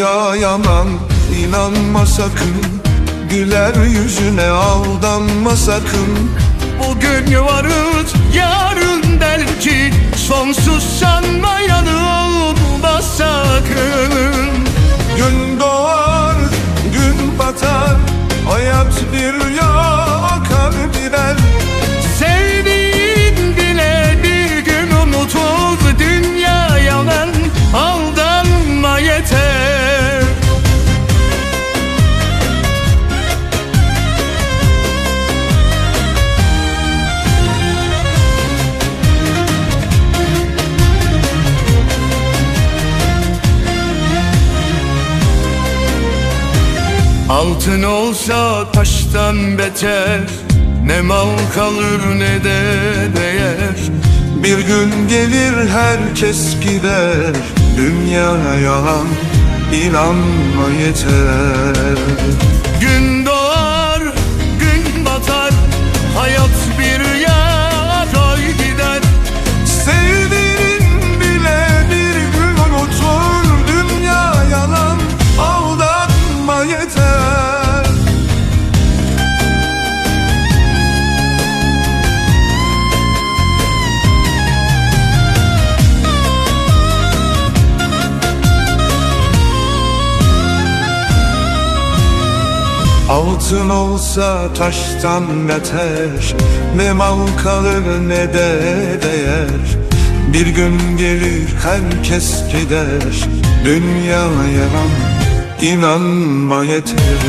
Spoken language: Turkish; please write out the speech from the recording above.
Dünya yalan inanma sakın. Güler yüzüne aldanma sakın. Bugün varız Altın olsa taştan beter Ne mal kalır ne de değer. Bir gün gelir herkes gider Dünya yalan inanma yeter. Gün Altın olsa taştan beter Ne mal kalır ne de değer. Bir gün gelir herkes gider Dünya yalan inanma yeter